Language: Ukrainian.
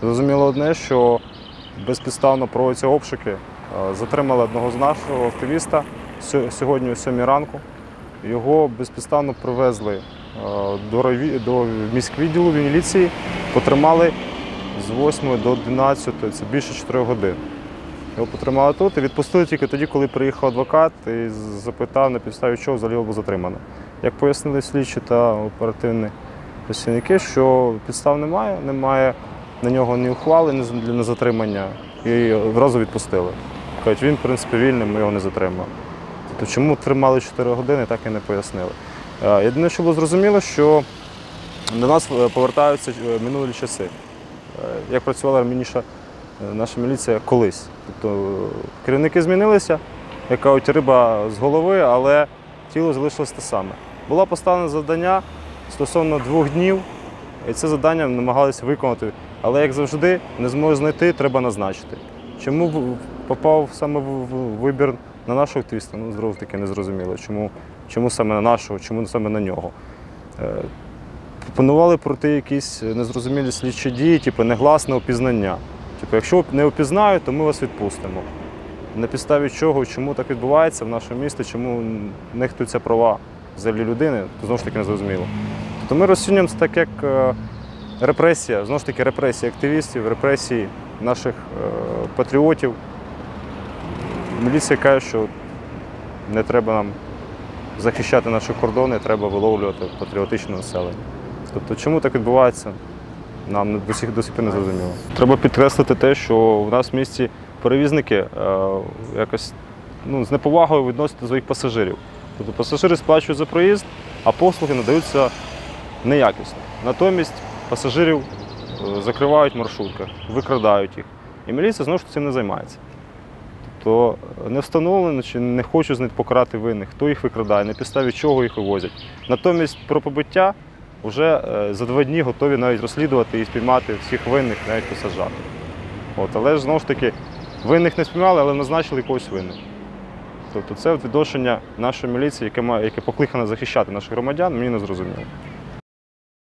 Зрозуміло одне, що безпідставно проводяться обшуки. Е, Затримали одного з нашого активіста сьогодні о 7 ранку. Його безпідставно привезли е, до, міськвідділу міліції, потримали з 8 до 11, це більше 4 годин. Його потримали тут і відпустили тільки тоді, коли приїхав адвокат і запитав, на підставі чого взагалі було затримано. Як пояснили слідчі та оперативні працівники, що підстав немає, немає на нього ні ухвали для затримання і одразу відпустили. Кажуть, він, в принципі, вільний, ми його не затримали. Тобто, чому тримали 4 години, так і не пояснили. Е, Єдине, що було зрозуміло, що до нас е, повертаються е, минулі часи. Як працювала раніше наша міліція колись. Тобто керівники змінилися, як кажуть, риба з голови, але тіло залишилось те саме. Було поставлено завдання стосовно двох днів, і це завдання намагалися виконати. Але як завжди, не зможу знайти, треба назначити. Чому попав саме в вибір на нашого активіста? Ну, знову таки не зрозуміло. Чому, чому саме на нашого, чому саме на нього? Е, Пропонували пройти якісь незрозумілі слідчі дії, типу негласне опізнання. Типу, якщо не опізнають, то ми вас відпустимо. На підставі чого, чому так відбувається в нашому місті, чому нехтуються права взагалі людини, то знову ж таки не зрозуміло. Тобто ми розцінюємо це так як е, репресія, знову ж таки, репресії активістів, репресії наших е, патріотів. Міліція каже, що не треба нам захищати наші кордони, треба виловлювати патріотичне населення. Тобто, чому так відбувається, нам до сих, до сих пір не зрозуміло. Треба підкреслити те, що в нас в місті перевізники е, якось ну, з неповагою відносяться до своїх пасажирів. Тобто пасажири сплачують за проїзд, а послуги надаються неякісно. Натомість пасажирів е, закривають в маршрутках, викрадають їх. І міліція знову ж цим не займається. Тобто е, не встановлено чи не хочуть знайти покарати винних, хто їх викрадає, на підставі чого їх вивозять. Натомість про побиття вже е, за два дні готові навіть розслідувати і спіймати всіх винних, навіть посаджати. От, але ж знову ж таки, винних не спіймали, але назначили когось винних. Тобто це відношення нашої міліції, яке має яке покликане захищати наших громадян, мені не зрозуміло.